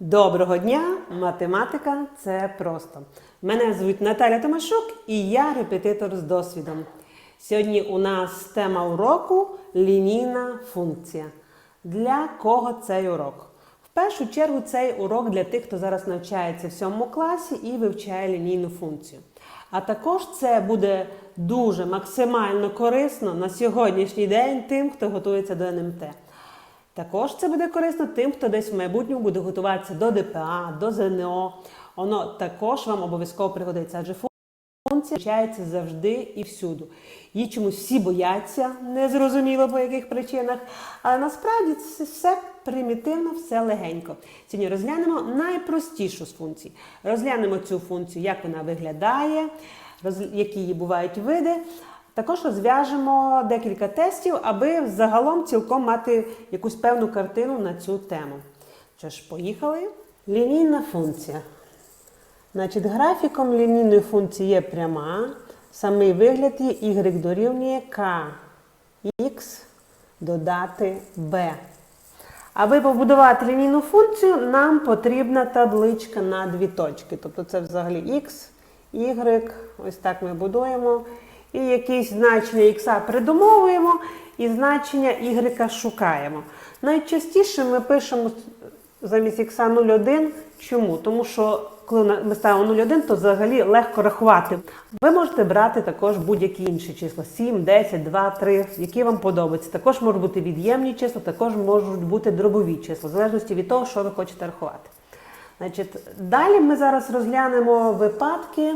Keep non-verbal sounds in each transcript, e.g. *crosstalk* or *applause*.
Доброго дня! Математика це просто. Мене звуть Наталя Томашук і я репетитор з досвідом. Сьогодні у нас тема уроку лінійна функція. Для кого цей урок? В першу чергу цей урок для тих, хто зараз навчається в сьомому класі і вивчає лінійну функцію. А також це буде дуже максимально корисно на сьогоднішній день тим, хто готується до НМТ. Також це буде корисно тим, хто десь в майбутньому буде готуватися до ДПА, до ЗНО. Воно також вам обов'язково пригодиться, адже функція вивчається завжди і всюди. Її чомусь всі бояться, незрозуміло по яких причинах. Але насправді це все примітивно, все легенько. Сьогодні розглянемо найпростішу з функцій. Розглянемо цю функцію, як вона виглядає, які її бувають види. Також розв'яжемо декілька тестів, аби загалом цілком мати якусь певну картину на цю тему. Що ж, поїхали. Лінійна функція. Значить, графіком лінійної функції є пряма. Самий вигляд є y дорівнює kx додати b. Аби побудувати лінійну функцію, нам потрібна табличка на дві точки. Тобто це взагалі x, y, ось так ми будуємо. І якісь значення х придумовуємо, і значення y шукаємо. Найчастіше ми пишемо замість х 0,1. Чому? Тому що коли ми ставимо 0,1, то взагалі легко рахувати. Ви можете брати також будь-які інші числа: 7, 10, 2, 3, які вам подобаються. Також можуть бути від'ємні числа, також можуть бути дробові числа, в залежності від того, що ви хочете рахувати. Значить, далі ми зараз розглянемо випадки,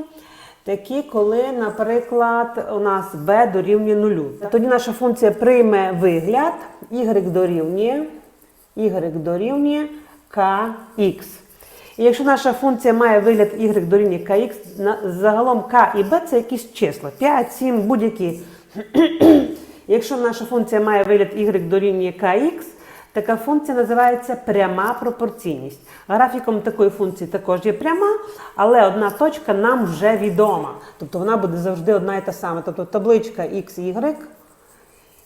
такі, коли, наприклад, у нас b дорівнює нулю. Тоді наша функція прийме вигляд y дорівнює, y дорівнює kx. І якщо наша функція має вигляд y дорівнює kx, загалом k і b це якісь числа, 5, 7, будь-які. *clears throat* Якщо наша функція має вигляд y дорівнює kx, така функція називається пряма пропорційність. Графіком такої функції також є пряма, але одна точка нам вже відома. Тобто вона буде завжди одна і та сама. Тобто табличка x, y,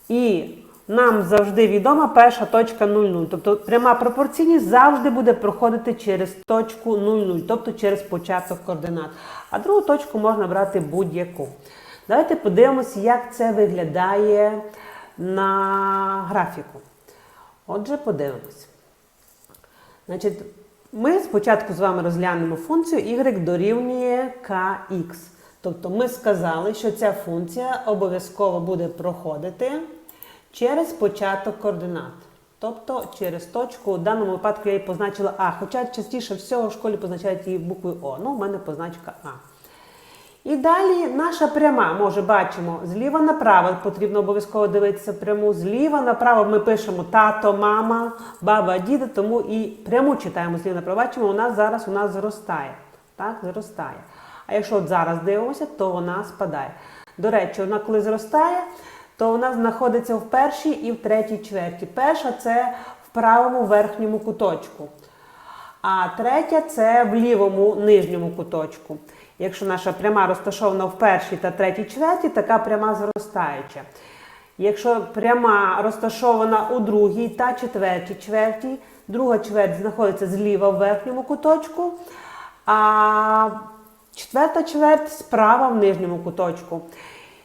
і нам завжди відома перша точка 0,0. Тобто пряма пропорційність завжди буде проходити через точку 0,0, тобто через початок координат. А другу точку можна брати будь-яку. Давайте подивимося, як це виглядає на графіку. Отже, подивимось. Значить, ми спочатку з вами розглянемо функцію y дорівнює kx. Тобто ми сказали, що ця функція обов'язково буде проходити через початок координат. Тобто через точку, в даному випадку я її позначила А, хоча частіше всього в школі позначають її буквою О. Ну, у мене позначка А. І далі наша пряма, може, бачимо, зліва направо потрібно обов'язково дивитися пряму. Зліва направо ми пишемо тато, мама, баба, діда, тому і пряму читаємо зліва направо. Бачимо, нас зараз у нас зростає. Так, зростає. А якщо от зараз дивимося, то вона спадає. До речі, вона коли зростає, то вона знаходиться в першій і в третій чверті. Перша це в правому верхньому куточку. А третя це в лівому нижньому куточку. Якщо наша пряма розташована в першій та третій чверті, така пряма зростаюча. Якщо пряма розташована у другій та четвертій чверті, друга чверть знаходиться зліва в верхньому куточку, а четверта чверть справа в нижньому куточку.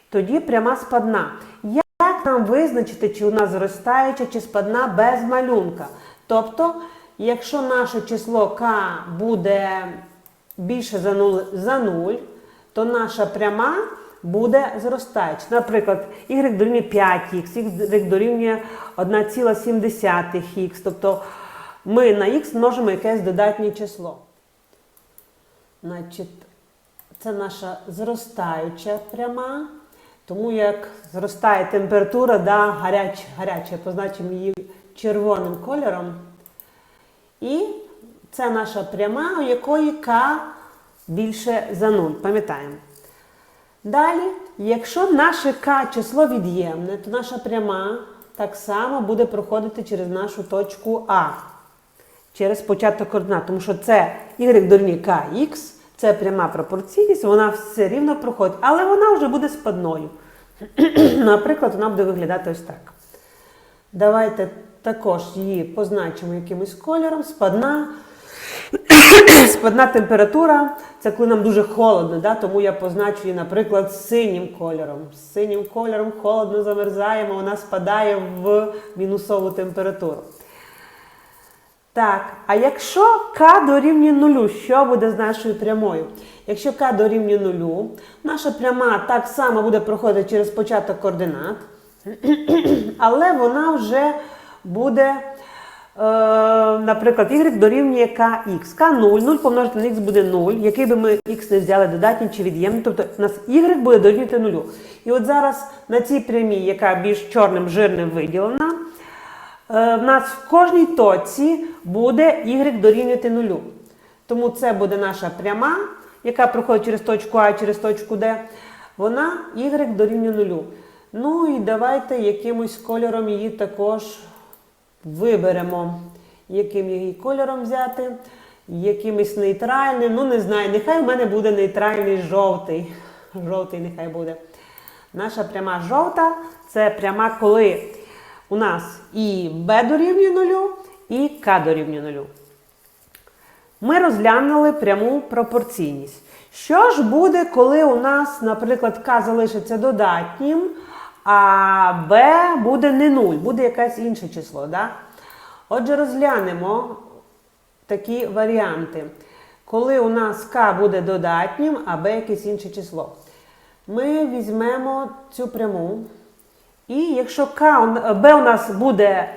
Тоді пряма спадна. Як нам визначити, чи вона зростаюча, чи спадна без малюнка? Тобто, якщо наше число k буде більше за 0, за 0 то наша пряма буде зростаюча. Наприклад, y дорівнює 5х, y дорівнює 1,7х. Тобто ми на х множимо якесь додатнє число. Значить, це наша зростаюча пряма. Тому як зростає температура, да, гаряче, гаряче, позначимо її червоним кольором. І це наша пряма, у якої К більше за 0. Пам'ятаємо. Далі, якщо наше К число від'ємне, то наша пряма так само буде проходити через нашу точку А. Через початок координат. Тому що це y дорівнює kx, це пряма пропорційність, вона все рівно проходить, але вона вже буде спадною. *clears throat* Наприклад, вона буде виглядати ось так. Давайте також її позначимо якимось кольором. Спадна *coughs* Спадна температура це коли нам дуже холодно, да? тому я позначу її, наприклад, синім кольором. З синім кольором холодно замерзаємо, вона спадає в мінусову температуру. Так, а якщо k дорівнює нулю, що буде з нашою прямою? Якщо k дорівнює нулю, наша пряма так само буде проходити через початок координат, *coughs* але вона вже буде, наприклад, y дорівнює kx. k 0, 0 помножити на x буде 0, який би ми x не взяли додатнім чи від'ємним, тобто у нас y буде дорівнювати нулю. І от зараз на цій прямій, яка більш чорним жирним виділена, Е, в нас в кожній точці буде y дорівнювати нулю. Тому це буде наша пряма, яка проходить через точку А через точку Д. Вона y дорівнює нулю. Ну і давайте якимось кольором її також виберемо. Яким її кольором взяти? Якимось нейтральним. Ну, не знаю, нехай в мене буде нейтральний жовтий. Жовтий нехай буде. Наша пряма жовта це пряма, коли у нас і b дорівнює нулю, і k дорівнює нулю. Ми розглянули пряму пропорційність. Що ж буде, коли у нас, наприклад, k залишиться додатнім, а b буде не 0, буде якесь інше число. Да? Отже, розглянемо такі варіанти. Коли у нас k буде додатнім, а b якесь інше число. Ми візьмемо цю пряму. І якщо К, b у нас буде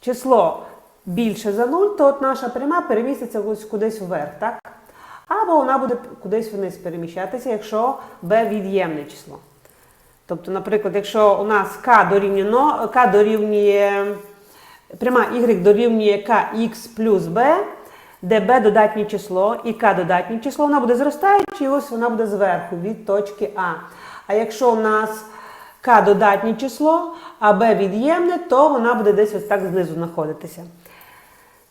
число більше за 0, то от наша пряма переміститься кудись вверх, так? Або вона буде кудись вниз переміщатися, якщо b від'ємне число. Тобто, наприклад, якщо у нас k дорівнює, k дорівнює пряма y дорівнює kx плюс b, де b додатнє число і k додатнє число, вона буде зростаючи, і ось вона буде зверху від точки А. А якщо у нас k додатнє число, а b від'ємне, то вона буде десь ось так знизу знаходитися.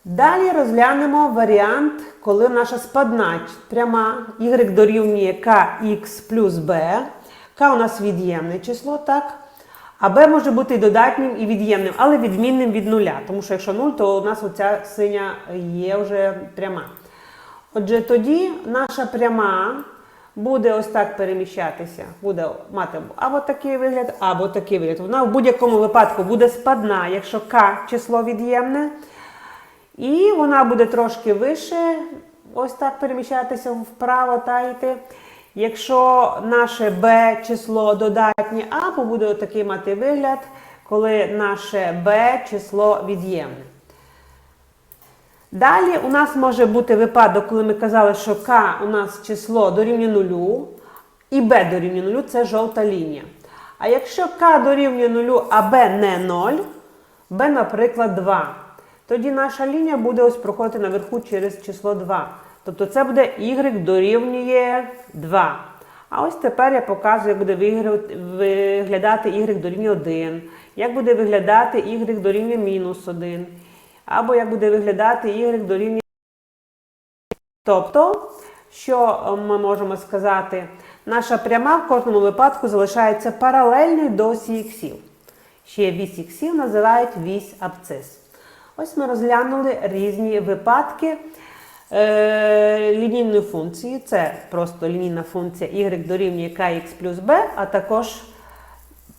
Далі розглянемо варіант, коли наша спадна пряма y дорівнює kx плюс b. k у нас від'ємне число, так? А b може бути додатнім, і від'ємним, але відмінним від нуля. Тому що якщо 0, то у нас оця синя є вже пряма. Отже, тоді наша пряма буде ось так переміщатися, буде мати або такий вигляд, або такий вигляд. Вона в будь-якому випадку буде спадна, якщо k число від'ємне. І вона буде трошки вище, ось так переміщатися вправо та йти. Якщо наше b число додатнє, або буде такий мати вигляд, коли наше b число від'ємне. Далі у нас може бути випадок, коли ми казали, що k у нас число дорівнює нулю, і b дорівнює нулю це жовта лінія. А якщо k дорівнює нулю, а b не 0, b, наприклад, 2, тоді наша лінія буде ось проходити наверху через число 2. Тобто це буде y дорівнює 2. А ось тепер я показую, як буде виглядати y дорівнює 1, як буде виглядати y дорівнює мінус 1. Або як буде виглядати y дорівнює. Тобто, що е, ми можемо сказати, наша пряма в кожному випадку залишається паралельною до осі іксів. Ще вісь іксів називають вісь абцис. Ось ми розглянули різні випадки е, лінійної функції. Це просто лінійна функція y дорівнює kx плюс b, а також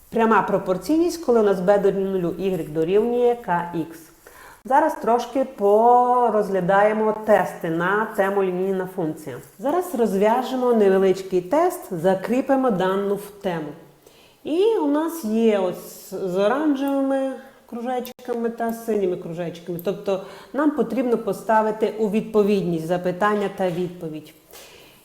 пряма пропорційність, коли у нас b дорівнює 0, y дорівнює kx. Зараз трошки порозглядаємо тести на тему лінійна функція. Зараз розв'яжемо невеличкий тест, закріпимо дану тему. І у нас є ось з оранжевими кружечками та синіми кружечками. Тобто нам потрібно поставити у відповідність запитання та відповідь.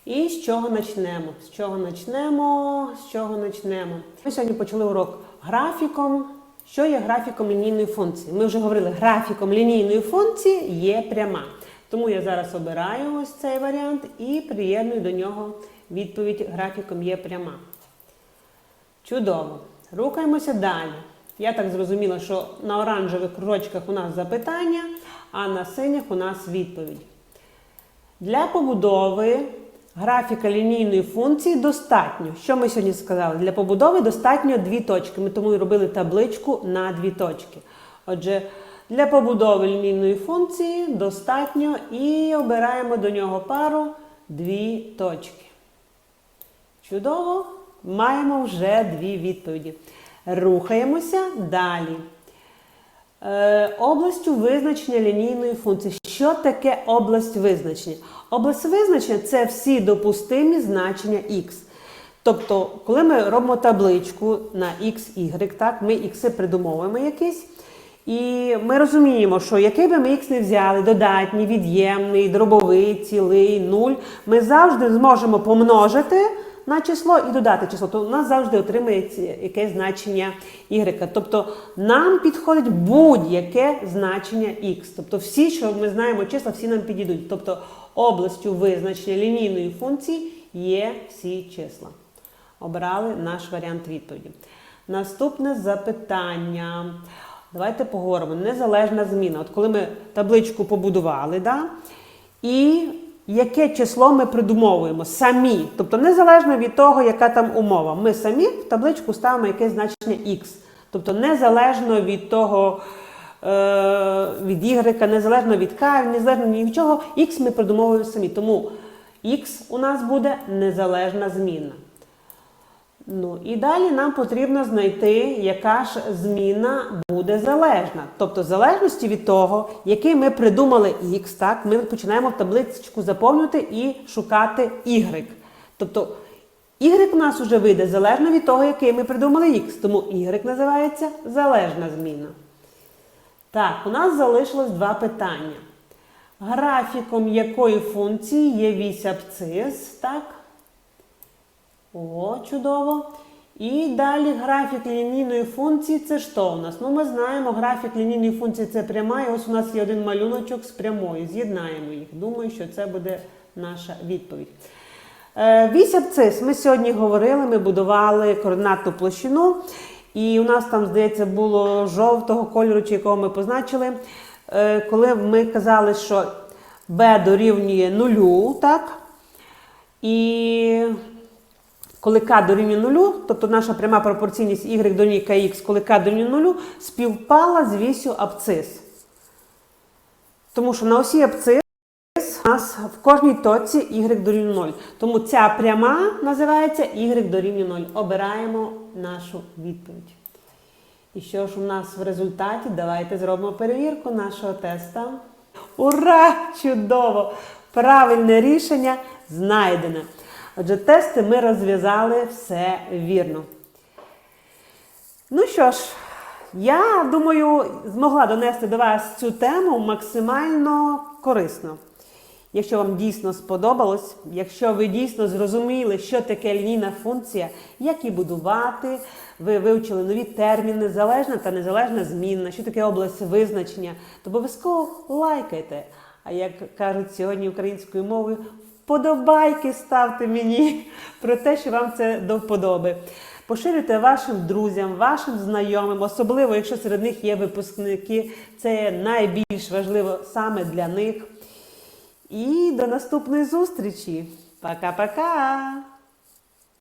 І з чого почнемо? З чого почнемо? З чого почнемо? Ми сьогодні почали урок графіком. Що є графіком лінійної функції? Ми вже говорили, графіком лінійної функції є пряма. Тому я зараз обираю ось цей варіант і приєдную до нього відповідь графіком є пряма. Чудово. Рухаємося далі. Я так зрозуміла, що на оранжевих кружочках у нас запитання, а на синіх у нас відповідь. Для побудови графіка лінійної функції достатньо. Що ми сьогодні сказали? Для побудови достатньо дві точки. Ми тому і робили табличку на дві точки. Отже, Для побудови лінійної функції достатньо і обираємо до нього пару дві точки. Чудово! Маємо вже дві відповіді. Рухаємося далі. Е, областю визначення лінійної функції. Що таке область визначення? Область визначення це всі допустимі значення х. Тобто, коли ми робимо табличку на x, y, так, ми х придумовуємо якийсь. І ми розуміємо, що який би ми х не взяли, додатній, від'ємний, дробовий, цілий, нуль, ми завжди зможемо помножити на число і додати число. То у нас завжди отримається якесь значення y. Тобто нам підходить будь-яке значення x. Тобто всі, що ми знаємо числа, всі нам підійдуть. Тобто областю визначення лінійної функції є всі числа. Обрали наш варіант відповіді. Наступне запитання. Давайте поговоримо. Незалежна зміна. От коли ми табличку побудували, да? і яке число ми придумовуємо самі. Тобто незалежно від того, яка там умова. Ми самі в табличку ставимо якесь значення x. Тобто незалежно від того, е, від y, незалежно від k, незалежно від чого, x ми придумовуємо самі. Тому x у нас буде незалежна змінна. Ну і далі нам потрібно знайти, яка ж зміна буде залежна. Тобто, в залежності від того, який ми придумали x, так, ми починаємо табличку заповнювати і шукати y. Тобто y у нас вже вийде залежно від того, який ми придумали x. Тому y називається залежна зміна. Так, у нас залишилось два питання. Графіком якої функції є вісь абцис, так? О, чудово. І далі графік лінійної функції це що у нас? Ну, ми знаємо, графік лінійної функції це пряма, і ось у нас є один малюночок з прямою. З'єднаємо їх. Думаю, що це буде наша відповідь. Е, Вісь абцис. Ми сьогодні говорили, ми будували координатну площину. І у нас там, здається, було жовтого кольору, чи якого ми позначили. Е, Коли ми казали, що b дорівнює нулю, так? І коли k дорівнює нулю, тобто наша пряма пропорційність y дорівнює kx, коли k дорівнює нулю, співпала з вісю абцис. Тому що на осі абцис у нас в кожній точці y дорівнює 0. Тому ця пряма називається y дорівнює 0. Обираємо нашу відповідь. І що ж у нас в результаті? Давайте зробимо перевірку нашого теста. Ура! Чудово! Правильне рішення знайдене. Отже, тести ми розв'язали все вірно. Ну що ж, я думаю, змогла донести до вас цю тему максимально корисно. Якщо вам дійсно сподобалось, якщо ви дійсно зрозуміли, що таке лінійна функція, як її будувати, ви вивчили нові терміни, залежна та незалежна змінна, що таке область визначення, то обов'язково лайкайте. А як кажуть сьогодні українською мовою, вподобайки ставте мені про те, що вам це до вподоби. Поширюйте вашим друзям, вашим знайомим, особливо, якщо серед них є випускники, це найбільш важливо саме для них. І до наступної зустрічі. Пока-пока!